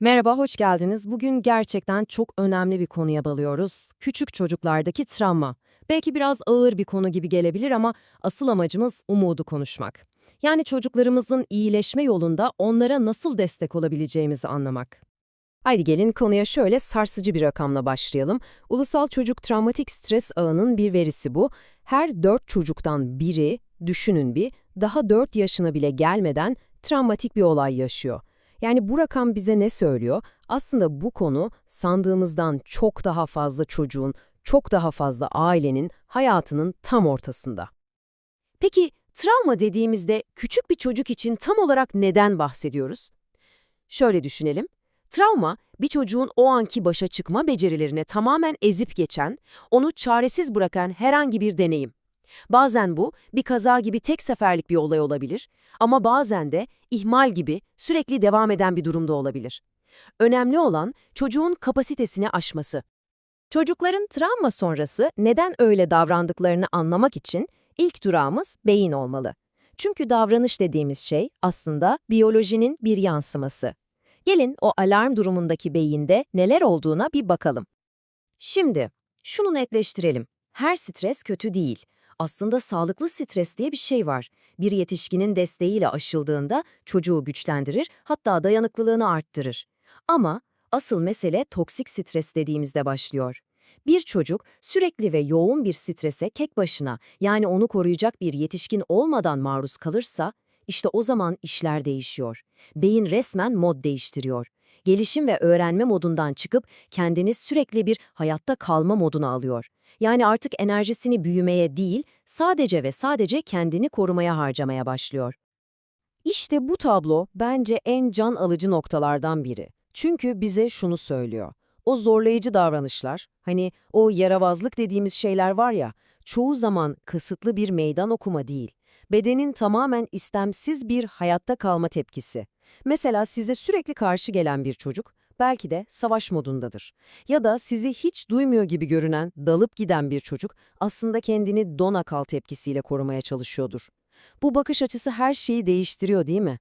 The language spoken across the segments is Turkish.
Merhaba, hoş geldiniz. Bugün gerçekten çok önemli bir konuya balıyoruz. Küçük çocuklardaki travma. Belki biraz ağır bir konu gibi gelebilir ama asıl amacımız umudu konuşmak. Yani çocuklarımızın iyileşme yolunda onlara nasıl destek olabileceğimizi anlamak. Haydi gelin konuya şöyle sarsıcı bir rakamla başlayalım. Ulusal Çocuk Travmatik Stres Ağı'nın bir verisi bu. Her 4 çocuktan biri, düşünün bir, daha 4 yaşına bile gelmeden travmatik bir olay yaşıyor. Yani bu rakam bize ne söylüyor? Aslında bu konu sandığımızdan çok daha fazla çocuğun, çok daha fazla ailenin hayatının tam ortasında. Peki travma dediğimizde küçük bir çocuk için tam olarak neden bahsediyoruz? Şöyle düşünelim. Travma, bir çocuğun o anki başa çıkma becerilerine tamamen ezip geçen, onu çaresiz bırakan herhangi bir deneyim. Bazen bu bir kaza gibi tek seferlik bir olay olabilir ama bazen de ihmal gibi sürekli devam eden bir durumda olabilir. Önemli olan çocuğun kapasitesini aşması. Çocukların travma sonrası neden öyle davrandıklarını anlamak için ilk durağımız beyin olmalı. Çünkü davranış dediğimiz şey aslında biyolojinin bir yansıması. Gelin o alarm durumundaki beyinde neler olduğuna bir bakalım. Şimdi şunu netleştirelim. Her stres kötü değil. Aslında sağlıklı stres diye bir şey var. Bir yetişkinin desteğiyle aşıldığında çocuğu güçlendirir, hatta dayanıklılığını arttırır. Ama asıl mesele toksik stres dediğimizde başlıyor. Bir çocuk sürekli ve yoğun bir strese tek başına yani onu koruyacak bir yetişkin olmadan maruz kalırsa, işte o zaman işler değişiyor. Beyin resmen mod değiştiriyor. Gelişim ve öğrenme modundan çıkıp kendini sürekli bir hayatta kalma moduna alıyor. Yani artık enerjisini büyümeye değil, sadece ve sadece kendini korumaya harcamaya başlıyor. İşte bu tablo bence en can alıcı noktalardan biri. Çünkü bize şunu söylüyor. O zorlayıcı davranışlar, hani o yaravazlık dediğimiz şeyler var ya, çoğu zaman kısıtlı bir meydan okuma değil. Bedenin tamamen istemsiz bir hayatta kalma tepkisi. Mesela size sürekli karşı gelen bir çocuk, belki de savaş modundadır. Ya da sizi hiç duymuyor gibi görünen, dalıp giden bir çocuk aslında kendini dona kal tepkisiyle korumaya çalışıyordur. Bu bakış açısı her şeyi değiştiriyor değil mi?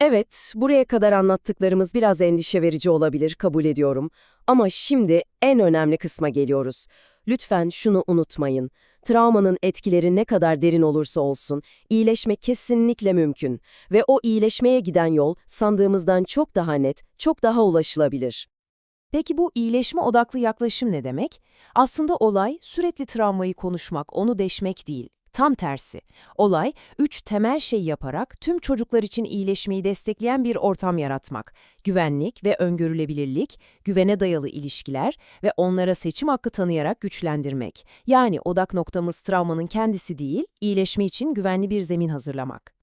Evet, buraya kadar anlattıklarımız biraz endişe verici olabilir, kabul ediyorum. Ama şimdi en önemli kısma geliyoruz. Lütfen şunu unutmayın. Travmanın etkileri ne kadar derin olursa olsun, iyileşme kesinlikle mümkün ve o iyileşmeye giden yol sandığımızdan çok daha net, çok daha ulaşılabilir. Peki bu iyileşme odaklı yaklaşım ne demek? Aslında olay sürekli travmayı konuşmak, onu deşmek değil. Tam tersi. Olay, üç temel şey yaparak tüm çocuklar için iyileşmeyi destekleyen bir ortam yaratmak. Güvenlik ve öngörülebilirlik, güvene dayalı ilişkiler ve onlara seçim hakkı tanıyarak güçlendirmek. Yani odak noktamız travmanın kendisi değil, iyileşme için güvenli bir zemin hazırlamak.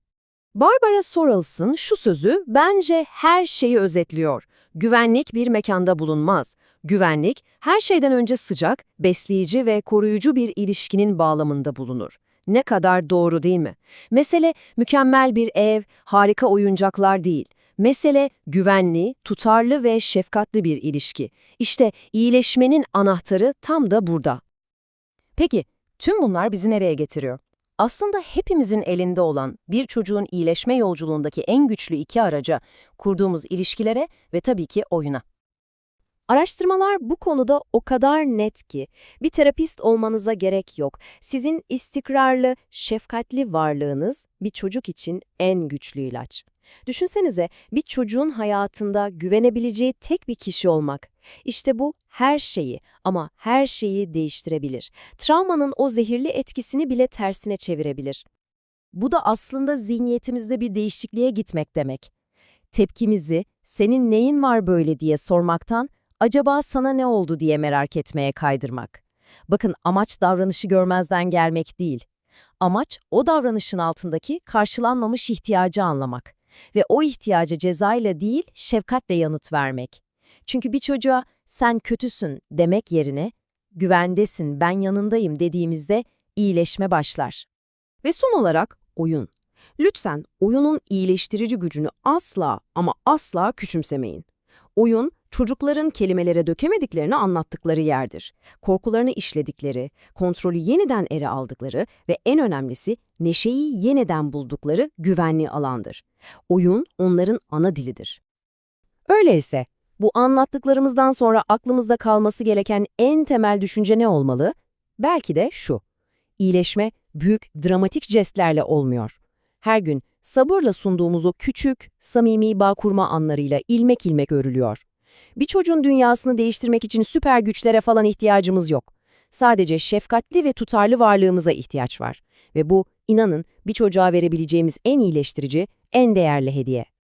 Barbara Sorrells'ın şu sözü bence her şeyi özetliyor. Güvenlik bir mekanda bulunmaz. Güvenlik, her şeyden önce sıcak, besleyici ve koruyucu bir ilişkinin bağlamında bulunur. Ne kadar doğru değil mi? Mesele mükemmel bir ev, harika oyuncaklar değil. Mesele güvenli, tutarlı ve şefkatli bir ilişki. İşte iyileşmenin anahtarı tam da burada. Peki, tüm bunlar bizi nereye getiriyor? Aslında hepimizin elinde olan bir çocuğun iyileşme yolculuğundaki en güçlü iki araca, kurduğumuz ilişkilere ve tabii ki oyuna. Araştırmalar bu konuda o kadar net ki bir terapist olmanıza gerek yok. Sizin istikrarlı, şefkatli varlığınız bir çocuk için en güçlü ilaç. Düşünsenize bir çocuğun hayatında güvenebileceği tek bir kişi olmak. İşte bu her şeyi ama her şeyi değiştirebilir. Travmanın o zehirli etkisini bile tersine çevirebilir. Bu da aslında zihniyetimizde bir değişikliğe gitmek demek. Tepkimizi, senin neyin var böyle diye sormaktan acaba sana ne oldu diye merak etmeye kaydırmak. Bakın amaç davranışı görmezden gelmek değil. Amaç o davranışın altındaki karşılanmamış ihtiyacı anlamak ve o ihtiyaca cezayla değil şefkatle yanıt vermek. Çünkü bir çocuğa sen kötüsün demek yerine güvendesin ben yanındayım dediğimizde iyileşme başlar. Ve son olarak oyun. Lütfen oyunun iyileştirici gücünü asla ama asla küçümsemeyin. Oyun, çocukların kelimelere dökemediklerini anlattıkları yerdir. Korkularını işledikleri, kontrolü yeniden ele aldıkları ve en önemlisi neşeyi yeniden buldukları güvenli alandır. Oyun onların ana dilidir. Öyleyse Bu anlattıklarımızdan sonra aklımızda kalması gereken en temel düşünce ne olmalı? Belki de şu. İyileşme büyük, dramatik jestlerle olmuyor. Her gün sabırla sunduğumuz o küçük, samimi bağ kurma anlarıyla ilmek ilmek örülüyor. Bir çocuğun dünyasını değiştirmek için süper güçlere falan ihtiyacımız yok. Sadece şefkatli ve tutarlı varlığımıza ihtiyaç var. Ve bu, inanın, bir çocuğa verebileceğimiz en iyileştirici, en değerli hediye.